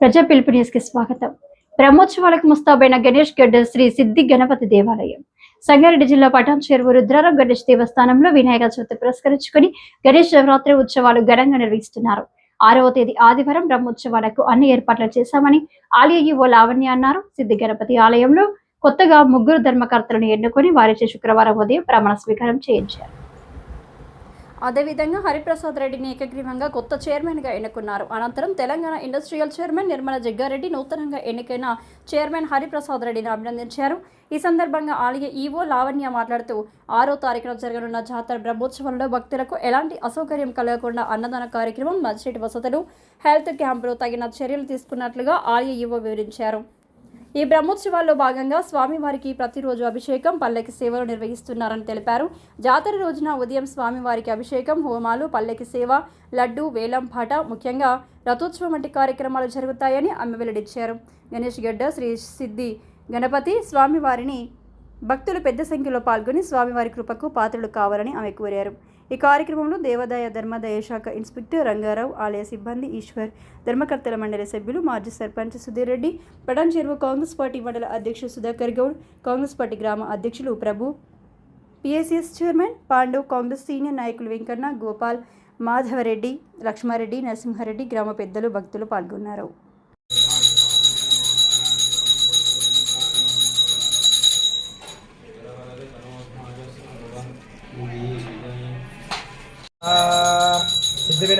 ప్రజా పిలుపు న్యూస్కి స్వాగతం. బ్రహ్మోత్సవాలకు ముస్తాబైన గణేష్ గడ్డ శ్రీ సిద్ధి గణపతి దేవాలయం. సంగారెడ్డి జిల్లా పటాన్ చెరువు రుద్రారం గణేష్ దేవస్థానంలో వినాయక చవితి పురస్కరించుకుని గణేష్ నవరాత్రి ఉత్సవాలు ఘనంగా నిర్వహిస్తున్నారు. ఆరవ తేదీ ఆదివారం బ్రహ్మోత్సవాలకు అన్ని ఏర్పాట్లు చేశామని ఆలయ ఈవో లావణ్య అన్నారు. సిద్ధి గణపతి ఆలయంలో కొత్తగా ముగ్గురు ధర్మకర్తలను ఎన్నుకొని వారిచే శుక్రవారం ఉదయం ప్రమాణ స్వీకారం చేయించారు. అదేవిధంగా హరిప్రసాద్ రెడ్డిని ఏకగ్రీవంగా కొత్త చైర్మన్గా ఎన్నుకున్నారు. అనంతరం తెలంగాణ ఇండస్ట్రియల్ చైర్మన్ నిర్మల జగ్గారెడ్డి నూతనంగా ఎన్నికైన చైర్మన్ హరిప్రసాద్ రెడ్డిని అభినందించారు. ఈ సందర్భంగా ఆలయ ఈవో లావణ్య మాట్లాడుతూ ఆరో తారీఖున జరగనున్న జాతర బ్రహ్మోత్సవంలో భక్తులకు ఎలాంటి అసౌకర్యం కలగకుండా అన్నదాన కార్యక్రమం మంచినీటి వసతులు హెల్త్ క్యాంపులు తగిన చర్యలు తీసుకున్నట్లుగా ఆలయ ఈవో వివరించారు. ఈ బ్రహ్మోత్సవాల్లో భాగంగా స్వామివారికి ప్రతిరోజు అభిషేకం పల్లెకి సేవలు నిర్వహిస్తున్నారని తెలిపారు. జాతర రోజున ఉదయం స్వామివారికి అభిషేకం హోమాలు పల్లెకి సేవ లడ్డు వేలం పాట ముఖ్యంగా రథోత్సవం వంటి కార్యక్రమాలు జరుగుతాయని ఆమె వెల్లడించారు. గణేష్ గడ్డ శ్రీ సిద్ధి గణపతి స్వామివారిని భక్తులు పెద్ద సంఖ్యలో పాల్గొని స్వామివారి కృపకు పాత్రలు కావాలని ఆమె కోరారు. ఈ కార్యక్రమంలో దేవాదాయ ధర్మాదాయ శాఖ ఇన్స్పెక్టర్ రంగారావు ఆలయ సిబ్బంది ఈశ్వర్ ధర్మకర్తల మండలి సభ్యులు మాజీ సర్పంచ్ సుధీర్ రెడ్డి పటాన్ చెరువు కాంగ్రెస్ పార్టీ మండల అధ్యక్షుడు సుధాకర్ గౌడ్ కాంగ్రెస్ పార్టీ గ్రామ అధ్యక్షులు Prabhu PSS chairman Pandav Congress senior నాయకులు వెంకన్న గోపాల్ మాధవరెడ్డి లక్ష్మారెడ్డి నరసింహారెడ్డి గ్రామ పెద్దలు భక్తులు పాల్గొన్నారు.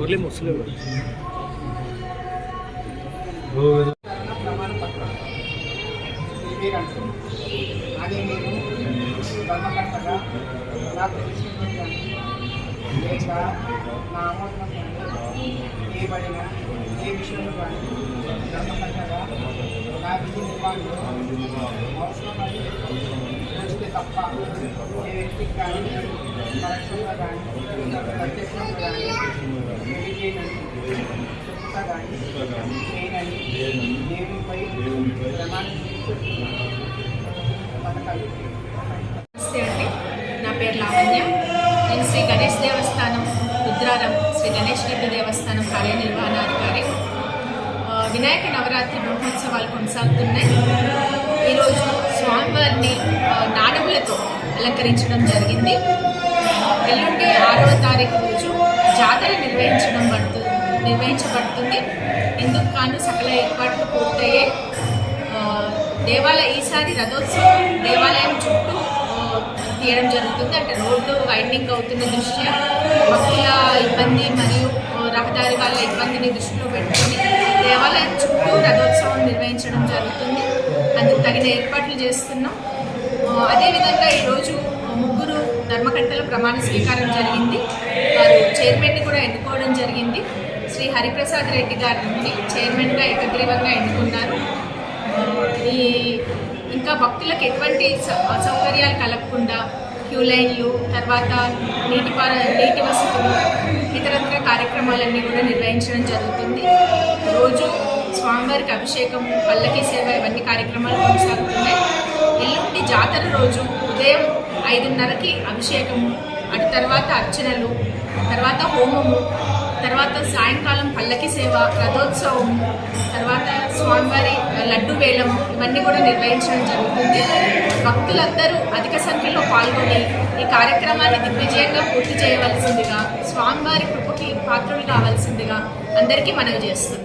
করলে মুসলিম అది నేను కర్మకర్తగా నాకు తెలిసినటువంటి లేక నా ఆమోదం ఏబడిన ఏ విషయంలో కానీ కర్మకర్తగా నా విధి నిర్వహణలో అవసరం తప్ప ఏ వ్యక్తికి కానీ పరోక్షంగా కానీ ప్రత్యక్షంగా కానీ తెలియజేయనని కానీ దేవునిపై ప్రమాణం పథకాలు నమస్తే అండి. నా పేరు లావణ్య. నేను శ్రీ గణేష్ దేవస్థానం రుద్రారం శ్రీ గణేష్ రెడ్డి దేవస్థానం కార్యనిర్వహణాధికారి వినాయక నవరాత్రి బ్రహ్మోత్సవాలు కొనసాగుతున్నాయి. ఈరోజు స్వామివారిని నా నాడములతో అలంకరించడం జరిగింది. ఎల్లుండి ఆరవ తారీఖు రోజు జాతర నిర్వహించడం పడుతుంది నిర్వహించబడుతుంది. ఎందుకు కాను సకల ఏర్పాట్లు పూర్తయ్యాయి. దేవాలయ ఈసారి రథోత్సవం దేవాలయం చుట్టూ తీయడం జరుగుతుంది. అంటే రోడ్డు వైండింగ్ అవుతున్న దృష్ట్యా భక్తుల ఇబ్బంది మరియు రహదారి వాళ్ళ ఇబ్బందిని దృష్టిలో పెట్టుకొని దేవాలయం చుట్టూ రథోత్సవం నిర్వహించడం జరుగుతుంది. అందుకు తగిన ఏర్పాట్లు చేస్తున్నాం. అదేవిధంగా ఈరోజు ముగ్గురు ధర్మకర్తల ప్రమాణ స్వీకారం జరిగింది. వారు చైర్మన్ని కూడా ఎన్నుకోవడం జరిగింది. శ్రీ హరిప్రసాద్ రెడ్డి గారిని చైర్మన్గా ఏకగ్రీవంగా ఎన్నుకున్నారు. ఈ ఇంకా భక్తులకు ఎటువంటి స- అసౌకర్యాలు కలగకుండా క్యూ లైన్లు తర్వాత నీటి పార నీటి వసతులు ఇతరత్ర కార్యక్రమాలన్నీ కూడా నిర్వహించడం జరుగుతుంది. రోజు స్వామివారికి అభిషేకం పల్లకి సేవ ఇవన్నీ కార్యక్రమాలు కొనసాగుతున్నాయి. జాతర రోజు ఉదయం ఐదున్నరకి అభిషేకము అటు తర్వాత అర్చనలు తర్వాత హోమము తర్వాత సాయంకాలం పల్లకి సేవ రథోత్సవం తర్వాత స్వామివారి లడ్డు వేలము ఇవన్నీ కూడా నిర్వహించడం జరుగుతుంది. భక్తులందరూ అధిక సంఖ్యలో పాల్గొని ఈ కార్యక్రమాన్ని దిగ్విజయంగా పూర్తి చేయవలసిందిగా స్వామివారి కృపకి పాత్రలు కావాల్సిందిగా అందరికీ మనవి చేస్తుంది